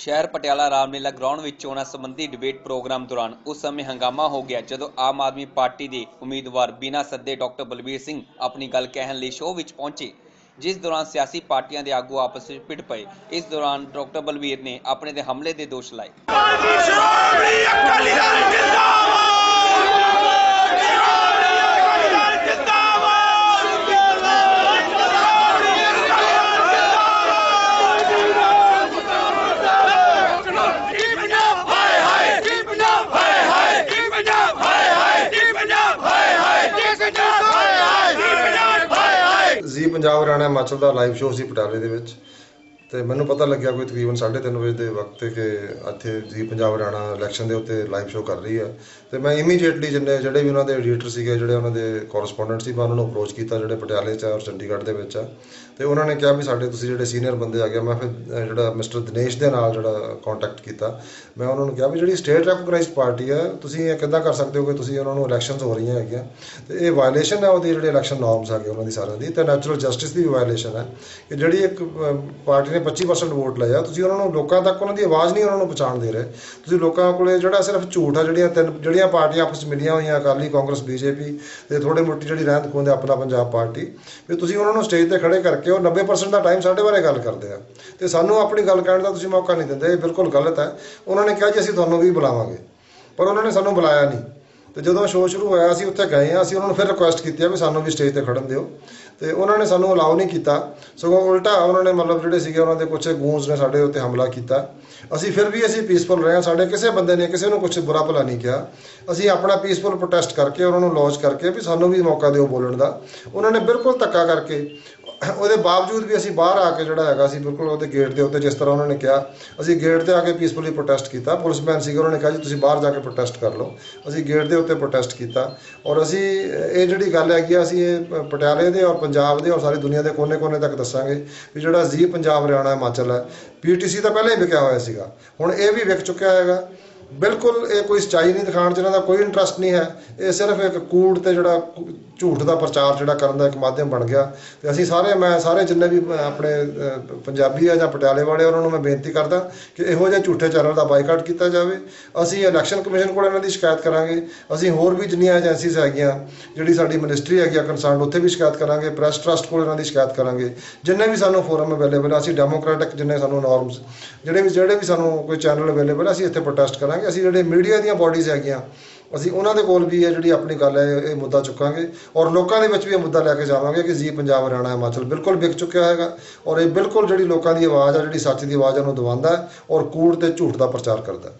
ਸ਼ਹਿਰ ਪਟਿਆਲਾ ਰਾਮਲੀਲਾ ਗਰਾਊਂਡ ਵਿੱਚ ਚੋਣਾਂ ਸੰਬੰਧੀ ਡਿਬੇਟ ਪ੍ਰੋਗਰਾਮ ਦੌਰਾਨ ਉਸ ਸਮੇਂ ਹੰਗਾਮਾ ਹੋ ਗਿਆ ਜਦੋਂ ਆਮ ਆਦਮੀ ਪਾਰਟੀ ਦੇ ਉਮੀਦਵਾਰ ਬਿਨਾਂ ਸੱਦੇ ਡਾਕਟਰ ਬਲਬੀਰ ਸਿੰਘ ਆਪਣੀ ਗੱਲ ਕਹਿਣ ਲਈ ਸ਼ੋਅ ਵਿੱਚ ਪਹੁੰਚੇ, ਜਿਸ ਦੌਰਾਨ ਸਿਆਸੀ ਪਾਰਟੀਆਂ ਦੇ ਆਗੂ ਆਪਸ ਵਿੱਚ ਭਿੜ ਪਏ। ਇਸ ਦੌਰਾਨ ਡਾਕਟਰ ਬਲਬੀਰ ਨੇ ਆਪਣੇ ਤੇ ਹਮਲੇ ਦੇ ਦੋਸ਼ ਲਾਏ ਸ਼੍ਰੋਮਣੀ ਅਕਾਲੀ ਦਲ ਜਿੰਦਾਬਾਦ ਸ਼੍ਰੋਮਣੀ ਅਕਾਲੀ ਦਲ ਜਿੰਦਾਬਾਦ ਕੀ ਪੰਜਾਬ ਹਾਏ ਹਾਏ ਕੀ ਪੰਜਾਬ ਹਾਏ ਹਾਏ ਕੀ ਪੰਜਾਬ ਹਾਏ ਹਾਏ ਕੀ ਪੰਜਾਬ ਹਾਏ ਹਾਏ ਕੀ ਪੰਜਾਬ ਹਾਏ ਹਾਏ ਕੀ ਪੰਜਾਬ ਹਾਏ ਹਾਏ ਪੰਜਾਬ ਹਰਿਆਣਾ ਹਿਮਾਚਲ ਦਾ ਲਾਈਵ ਸ਼ੋਅ ਸੀ ਪਟਿਆਲੇ ਦੇ ਵਿੱਚ। ਤੇ ਮੈਨੂੰ ਪਤਾ ਲੱਗਿਆ ਕੋਈ ਤਕਰੀਬਨ 3:30 ਵਜੇ ਦੇ ਵਕਤ ਕਿ ਇੱਥੇ ਜ਼ੀ ਪੰਜਾਬ ਹਰਿਆਣਾ ਇਲੈਕਸ਼ਨ ਦੇ ਉੱਤੇ ਲਾਈਵ ਸ਼ੋਅ ਕਰ ਰਹੀ ਆ। ਤੇ ਮੈਂ ਇਮੀਡੀਏਟਲੀ ਜਿੰਨੇ ਜਿਹੜੇ ਵੀ ਉਹਨਾਂ ਦੇ ਐਡੀਟਰ ਸੀਗੇ, ਜਿਹੜੇ ਉਹਨਾਂ ਦੇ ਕੋਰਸਪੋਂਡੈਂਟ ਸੀ, ਮੈਂ ਉਹਨਾਂ ਨੂੰ ਅਪਰੋਚ ਕੀਤਾ ਜਿਹੜੇ ਪਟਿਆਲੇ 'ਚ ਆ ਔਰ ਚੰਡੀਗੜ੍ਹ ਦੇ ਵਿੱਚ ਆ। ਤੇ ਉਹਨਾਂ ਨੇ ਕਿਹਾ ਵੀ ਸਾਡੇ ਤੁਸੀਂ ਜਿਹੜੇ ਸੀਨੀਅਰ ਬੰਦੇ ਆ ਗਏ, ਮੈਂ ਫਿਰ ਜਿਹੜਾ ਮਿਸਟਰ ਦਿਨੇਸ਼ ਦੇ ਨਾਲ ਜਿਹੜਾ ਕੰਟੈਕਟ ਕੀਤਾ। ਮੈਂ ਉਹਨਾਂ ਨੂੰ ਕਿਹਾ ਵੀ ਜਿਹੜੀ ਸਟੇਟ ਰੈਕਗਨਾਈਜ਼ਡ ਪਾਰਟੀ ਹੈ ਤੁਸੀਂ ਇਹ ਕਿੱਦਾਂ ਕਰ ਸਕਦੇ ਹੋ ਕਿ ਤੁਸੀਂ ਉਹਨਾਂ ਨੂੰ ਇਲੈਕਸ਼ਨਸ ਹੋ ਰਹੀਆਂ ਹੈਗੀਆਂ? ਤੇ ਇਹ ਵਾਇਲੇਸ਼ਨ ਹੈ ਉਹਦੀ ਜਿਹੜੇ ਇਲੈਕਸ਼ਨ ਨਾਰਮਸ ਹੈਗੇ ਉਹਨਾਂ ਦੀ ਸਾਰਿਆਂ ਦੀ, ਤੇ ਨੈਚੁਰਲ ਜਸਟਿਸ ਦੀ ਵੀ ਵਾਇਲੇਸ਼ਨ ਹੈ ਕਿ ਜਿਹੜੀ ਇੱਕ ਪਾਰਟੀ ਨੇ 25% ਵੋਟ ਲਿਆ ਤੁਸੀਂ ਉਹਨਾਂ ਨੂੰ ਲੋਕਾਂ ਤੱਕ ਉਹਨਾਂ ਦੀ ਆਵਾਜ਼ ਨਹੀਂ ਉਹਨਾਂ ਨੂੰ ਪਹੁੰਚਾਉਣ ਦੇ ਰਹੇ। ਤੁਸੀਂ ਲੋਕਾਂ ਕੋਲੇ ਜਿਹੜਾ ਸਿਰਫ ਝੂਠ ਆ, ਜਿਹੜੀਆਂ ਤਿੰਨ ਜਿਹੜੀਆਂ ਪਾਰਟੀਆਂ ਆਪਸ ਵਿੱਚ ਮਿਲੀਆਂ ਹੋਈਆਂ, ਅਕਾਲੀ ਕਾਂਗਰਸ, ਬੀਜੇਪੀ ਤੇ ਥੋੜੇ ਮੋਟੀ ਜਿਹੜੀ ਰਹਿੰਦ ਖੂੰਹਦ ਹੈ ਆਪਣਾ ਪੰਜਾਬ ਪਾਰਟੀ। ਵੀ ਤੁਸੀਂ ਉਹਨਾਂ ਨੂੰ ਸਟੇਜ ਤੇ ਖੜੇ ਕਰਕੇ ਉਹ 90% ਦਾ ਟਾਈਮ ਸਾਡੇ ਬਾਰੇ ਗੱਲ ਕਰਦੇ ਆ। ਤੇ ਸਾਨੂੰ ਆਪਣੀ ਗੱਲ ਕਹਿਣ ਦਾ ਤੁਸੀਂ ਮੌਕਾ ਨਹੀਂ ਦਿੰਦੇ, ਇਹ ਬਿਲਕੁਲ ਗਲਤ ਹੈ। ਉਹਨਾਂ ਨੇ ਕਿਹਾ ਜੀ, ਅਸੀਂ ਤੁਹਾਨੂੰ ਵੀ ਬੁਲਾਵਾਂਗੇ। ਪਰ ਉਹਨਾਂ ਨੇ ਸਾਨੂੰ ਬੁਲਾਇਆ ਨਹੀਂ। ਤੇ ਜਦੋਂ ਸ਼ੋਅ ਸ਼ੁਰੂ ਹੋਇਆ, ਅਸੀਂ ਉੱਥੇ ਗਏ ਆ ਅਸੀਂ ਉਹਨਾਂ ਨੂੰ ਫਿਰ ਰਿਕੁਐਸਟ ਕੀਤੀ ਆ ਵੀ ਸਾਨੂੰ ਵੀ ਸਟੇਜ ਤੇ ਖੜਨ ਦਿਓ। ਤੇ ਉਹਨਾਂ ਨੇ ਸਾਨੂੰ ਅਲਾਉ ਨਹੀਂ ਕੀਤਾ। ਸਗੋਂ ਉਲਟਾ ਉਹਨਾਂ ਨੇ ਮਤਲਬ ਜਿਹੜੇ ਸੀਗੇ, ਉਹਨਾਂ ਦੇ ਕੁਝ ਗੂੰਜ ਨੇ ਸਾਡੇ ਉੱਤੇ ਹਮਲਾ ਕੀਤਾ। ਅਸੀਂ ਫਿਰ ਵੀ ਅਸੀਂ ਪੀਸਫੁਲ ਰਹੇ ਹਾਂ। ਸਾਡੇ ਕਿਸੇ ਬੰਦੇ ਨੇ ਕਿਸੇ ਨੂੰ ਕੁਝ ਬੁਰਾ ਭਲਾ ਨਹੀਂ ਕਿਹਾ। ਅਸੀਂ ਆਪਣਾ ਪੀਸਫੁਲ ਪ੍ਰੋਟੈਸਟ ਕਰਕੇ, ਉਹਨਾਂ ਨੂੰ ਲੌਂਚ ਕਰਕੇ ਵੀ ਸਾਨੂੰ ਵੀ ਮੌਕਾ ਦਿਓ ਬੋਲਣ ਦਾ। ਉਹਨਾਂ ਨੇ ਬਿਲਕੁਲ ਧੱਕਾ ਕਰਕੇ ਉਹਦੇ ਬਾਵਜੂਦ ਵੀ ਅਸੀਂ ਬਾਹਰ ਆ ਕੇ ਜਿਹੜਾ ਹੈਗਾ ਅਸੀਂ ਬਿਲਕੁਲ ਉਹਦੇ ਗੇਟ ਦੇ ਉੱਤੇ ਜਿਸ ਤਰ੍ਹਾਂ ਉਹਨਾਂ ਨੇ ਕਿਹਾ, ਅਸੀਂ ਗੇਟ ਤੇ ਆ ਕੇ ਪੀਸਫੁਲੀ ਪ੍ਰੋਟੈਸਟ ਕੀਤਾ। ਪੁਲਿਸਮੈਨ ਸੀਗੇ, ਉਹਨਾਂ ਨੇ ਕਿਹਾ ਜੀ, ਤੁਸੀਂ ਬਾਹਰ ਜਾ ਕੇ ਪ੍ਰੋਟੈਸਟ ਕਰ ਲਓ। ਅਸੀਂ ਗੇਟ ਦੇ ਉੱਤੇ ਪ੍ਰੋਟੈਸਟ ਕੀਤਾ। ਔਰ ਅਸੀਂ, ਇਹ ਜਿਹੜੀ ਗੱਲ ਹੈਗੀ ਆ, ਅਸੀਂ ਇਹ ਪਟਿਆਲੇ ਦੇ ਔਰ ਪੰਜਾਬ ਦੇ ਔਰ ਸਾਰੀ ਦੁਨੀਆ ਦੇ ਕੋਨੇ-ਕੋਨੇ ਤੱਕ ਦੱਸਾਂਗੇ ਵੀ ਜਿਹੜਾ ਜ਼ੀ ਪੰਜਾਬ, ਹਰਿਆਣਾ, ਹਿਮਾਚਲ ਹੈ। ਪੀਟੀਸੀ ਤਾਂ ਪਹਿਲਾਂ ਹੀ ਵਿਕਿਆ ਹੋਇਆ ਸੀਗਾ। ਹੁਣ ਇਹ ਵੀ ਵਿਕ ਚੁੱਕਿਆ ਹੈਗਾ। ਬਿਲਕੁਲ ਇਹ ਕੋਈ ਸਚਾਈ ਨਹੀਂ ਦਿਖਾਉਣ 'ਚ ਇਹਨਾਂ ਦਾ ਕੋਈ ਇੰਟਰਸਟ ਨਹੀਂ ਹੈ। ਇਹ ਸਿਰਫ ਇੱਕ ਕੂੜ ਤੇ ਜਿਹੜਾ ਝੂਠ ਦਾ ਪ੍ਰਚਾਰ ਜਿਹੜਾ ਕਰਨ ਦਾ ਇੱਕ ਮਾਧਿਅਮ ਬਣ ਗਿਆ। ਤੇ ਅਸੀਂ ਸਾਰੇ, ਮੈਂ ਸਾਰੇ ਜਿੰਨੇ ਵੀ ਆਪਣੇ ਪੰਜਾਬੀ ਆ ਜਾਂ ਪਟਿਆਲੇ ਵਾਲੇ ਉਹਨਾਂ ਨੂੰ ਮੈਂ ਬੇਨਤੀ ਕਰਦਾ ਕਿ ਇਹੋ ਜਿਹੇ ਝੂਠੇ ਚੈਨਲ ਦਾ ਬਾਈਕਾਟ ਕੀਤਾ ਜਾਵੇ। ਅਸੀਂ ਇਲੈਕਸ਼ਨ ਕਮਿਸ਼ਨ ਕੋਲ ਇਹਨਾਂ ਦੀ ਸ਼ਿਕਾਇਤ ਕਰਾਂਗੇ। ਅਸੀਂ ਹੋਰ ਵੀ ਜਿੰਨੀਆਂ ਏਜੰਸੀਜ਼ ਹੈਗੀਆਂ, ਜਿਹੜੀ ਸਾਡੀ ਮਿਨਿਸਟਰੀ ਹੈਗੀ ਆ ਕੰਸਰਨ ਉੱਥੇ ਵੀ ਸ਼ਿਕਾਇਤ ਕਰਾਂਗੇ। ਪ੍ਰੈਸ ਟਰਸਟ ਕੋਲ ਇਹਨਾਂ ਦੀ ਸ਼ਿਕਾਇਤ ਕਰਾਂਗੇ। ਜਿੰਨੇ ਵੀ ਸਾਨੂੰ ਫੋਰਮ ਅਵੇਲੇਬਲ ਆ, ਅਸੀਂ ਡੈਮੋਕ੍ਰੈਟਿਕ ਜਿੰਨੇ ਸਾਨੂੰ ਨਾਰਮਸ ਜਿਹੜੇ ਵੀ ਜਿਹੜੇ ਵੀ ਸਾਨੂੰ ਕੋਈ ਚੈਨਲ ਅਵੇਲੇਬਲ ਆ, ਅਸੀਂ ਇੱਥੇ ਪ੍ਰੋਟੈਸਟ ਕਰਾਂਗੇ। ਅਸੀਂ ਜਿਹੜੇ ਮੀਡੀਆ ਦੀਆਂ ਬਾਡੀਜ਼ ਹੈਗੀਆਂ, ਅਸੀਂ ਉਹਨਾਂ ਦੇ ਕੋਲ ਵੀ ਇਹ ਜਿਹੜੀ ਆਪਣੀ ਗੱਲ ਹੈ, ਇਹ ਮੁੱਦਾ ਚੁੱਕਾਂਗੇ। ਔਰ ਲੋਕਾਂ ਦੇ ਵਿੱਚ ਵੀ ਇਹ ਮੁੱਦਾ ਲੈ ਕੇ ਜਾਵਾਂਗੇ ਕਿ ਜੀ ਪੰਜਾਬ ਹਰਿਆਣਾ ਹਿਮਾਚਲ ਬਿਲਕੁਲ ਵਿਕ ਚੁੱਕਿਆ ਹੈਗਾ ਔਰ ਇਹ ਬਿਲਕੁਲ ਜਿਹੜੀ ਲੋਕਾਂ ਦੀ ਆਵਾਜ਼ ਆ, ਜਿਹੜੀ ਸੱਚ ਦੀ ਆਵਾਜ਼ ਆ, ਉਹਨੂੰ ਦਵਾਉਂਦਾ ਔਰ ਕੂੜ ਤੇ ਝੂਠ ਦਾ ਪ੍ਰਚਾਰ ਕਰਦਾ